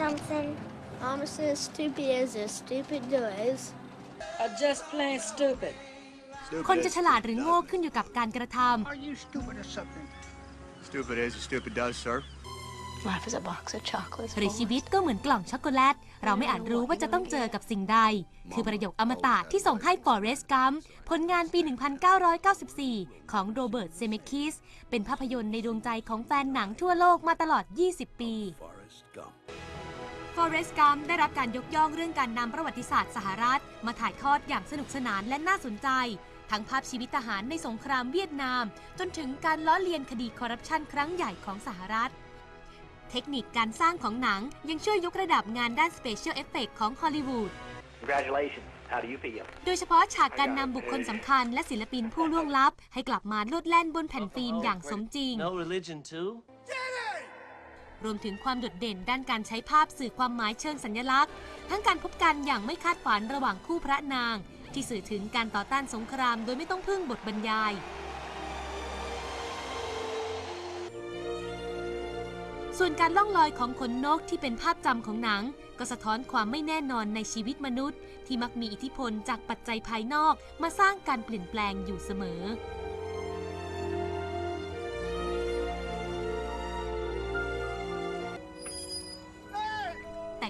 something? Mama says stupid is as stupid does. Are just plain stupid. คนจะฉลาดหรือโง่ขึ้นอยู่กับการกระท Are you stupid or something? Stupid is as stupid does, sir. Life is a box of chocolates. ำหรือชีวิตก็เหมือนกล่องช็อกโกแลต เราไม่อาจรู้ว่าจะต้องเจอกับสิ่งใด คือประโยคอมตะที่ส่งให้ Forrest Gump ผลงานปี 1994 ของโรเบิร์ตเซเมคิส เป็นภาพยนตร์ในดวงใจของแฟนหนังทั่วโลกมาตลอด 20 ปี Forrest Gump ได้รับการยกย่องเรื่องการนำประวัติศาสตร์สหรัฐ มาถ่ายทอดอย่างสนุกสนานและน่าสนใจ ทั้งภาพชีวิตทหารในสงครามเวียดนาม จนถึงการล้อเลียนคดีคอร์รัปชันครั้งใหญ่ของสหรัฐ เทคนิคการสร้างของหนังยังช่วยยกระดับงานด้าน Special Effect ของฮอลลีวูด Congratulations. How do you feel? โดยเฉพาะฉากการนำบุคคลสำคัญและศิลปินผู้ล่วงลับ ให้กลับมาโลดแล่นบนแผ่นฟิล์มอย่างสมจริง No religion too? รวมถึงความโดดเด่นด้านการใช้ภาพสื่อความหมายเชิงสัญลักษณ์ ทั้งการพบกันอย่างไม่คาดฝันระหว่างคู่พระนาง ที่สื่อถึงการต่อต้านสงครามโดยไม่ต้องพึ่งบทบรรยายส่วนการล่องลอยของขนนกที่เป็นภาพจำของหนัง ก็สะท้อนความไม่แน่นอนในชีวิตมนุษย์ ที่มักมีอิทธิพลจากปัจจัยภายนอกมาสร้างการเปลี่ยนแปลงอยู่เสมอ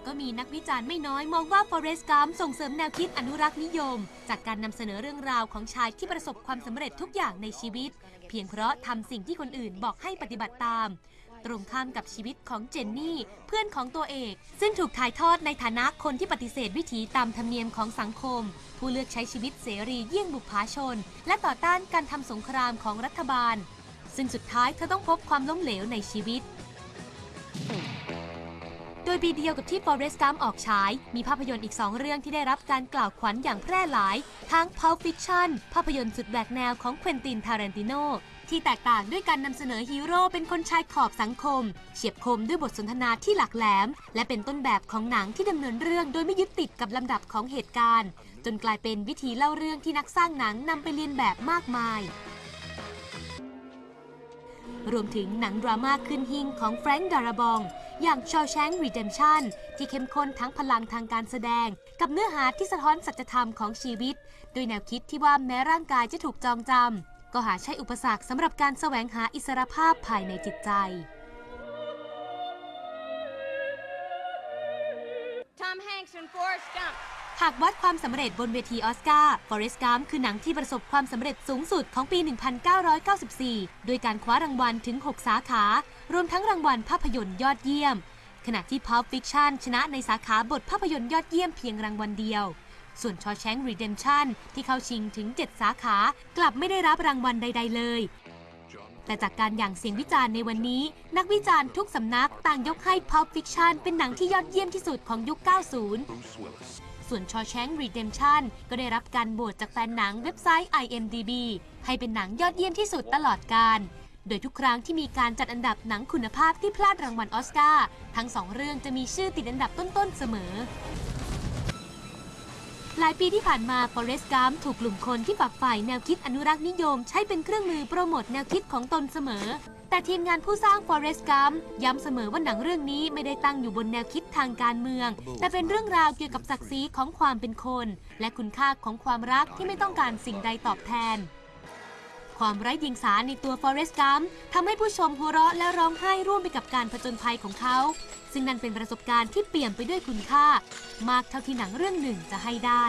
ก็มีนักวิจารณ์ไม่น้อยมองว่า Forrest g u m ส่งเสริมแนวคิดอนุรักษ์นิยม จากการนำเสนอเรื่องราวของชายที่ประสบความสำเร็จทุกอย่างในชีวิต เพียงเพราะทำสิ่งที่คนอื่นบอกให้ปฏิบัติตาม ตรงข้ามกับชีวิตของเจนนี่ เพื่อนของตัวเอก ซึ่งถูกถ่ายทอดในฐานะคนที่ปฏิเสธวิถีตามธรรมเนียมของสังคม ผู้เลือกใช้ชีวิตเสรีเยี่ยงบุพภาชน และต่อต้านการทำสงครามของรัฐบาล ซึ่งสุดท้ายเธอต้องพบความล้มเหลวในชีวิต ดยปีเดียวกับที่ Forrest Gump ออกฉาย มีภาพยนตร์อีก 2 เรื่องที่ได้รับการกล่าวขวัญอย่างแพร่หลาย ทั้ง Pulp Fiction ภาพยนตร์สุดแหวกแนวของ Quentin Tarantino ที่แตกต่างด้วยการนำเสนอฮีโร่เป็นคนชายขอบสังคม เฉียบคมด้วยบทสนทนาที่หลักแหลม และเป็นต้นแบบของหนังที่ดำเนินเรื่องโดยไม่ยึดติดกับลำดับของเหตุการณ์ จนกลายเป็นวิธีเล่าเรื่องที่นักสร้างหนังนำไปเรียนแบบมากมาย รวมถึงหนังดราม่าขึ้นหิ่งของแฟรงค์ดาราบอง อย่าง Shawshank Redemption ที่เข้มข้นทั้งพลังทางการแสดง กับเนื้อหาที่สะท้อนสัจธรรมของชีวิต โดยแนวคิดที่ว่าแม้ร่างกายจะถูกจองจำก็หาใช่อุปสรรคสำหรับการแสวงหาอิสรภาพภายในจิตใจ Tom Hanks and Forrest Gump. หากวัดความสำเร็จบนเวทีออสการ์ Forrest Gump คือหนังที่ประสบความสำเร็จสูงสุดของปี 1994โดยการคว้ารางวัลถึง 6 สาขา รวมทั้งรางวัลภาพยนตร์ยอดเยี่ยม ขณะที่ Pulp Fiction ชนะในสาขาบทภาพยนตร์ยอดเยี่ยมเพียงรางวัลเดียว ส่วน Shawshank Redemption ที่เข้าชิงถึง 7 สาขากลับไม่ได้รับรางวัลใด ๆ เลย แต่จากการอย่างเสียงวิจารณ์ในวันนี้ นักวิจารณ์ทุกสำนักต่างยกให้ Pulp Fiction เป็นหนังที่ยอดเยี่ยมที่สุดของยุค 90ส่วน Shawshank Redemption ก็ได้รับการโหวตจากแฟนหนังเว็บไซต์ IMDb ให้เป็นหนังยอดเยี่ยมที่สุดตลอดกาล โดยทุกครั้งที่มีการจัดอันดับหนังคุณภาพที่พลาดรางวัลออสการ์ทั้งสองเรื่องจะมีชื่อติดอันดับต้นๆเสมอ หลายปีที่ผ่านมา Forrest Gump ถูกกลุ่มคนที่ฝักใฝ่แนวคิดอนุรักษ์นิยม ใช้เป็นเครื่องมือโปรโมทแนวคิดของตนเสมอ แต่ทีมงานผู้สร้าง Forrest Gump ย้ำเสมอว่าหนังเรื่องนี้ไม่ได้ตั้งอยู่บนแนวคิดทางการเมือง แต่เป็นเรื่องราวเกี่ยวกับศักดิ์ศรีของความเป็นคน และคุณค่าของความรักที่ไม่ต้องการสิ่งใดตอบแทน ความไร้เดียงสาในตัวฟอเรสต์กัมทำให้ผู้ชมหัวเราะและร้องไห้ร่วมไปกับการผจญภัยของเขา ซึ่งนั่นเป็นประสบการณ์ที่เปี่ยมไปด้วยคุณค่า มากเท่าที่หนังเรื่องหนึ่งจะให้ได้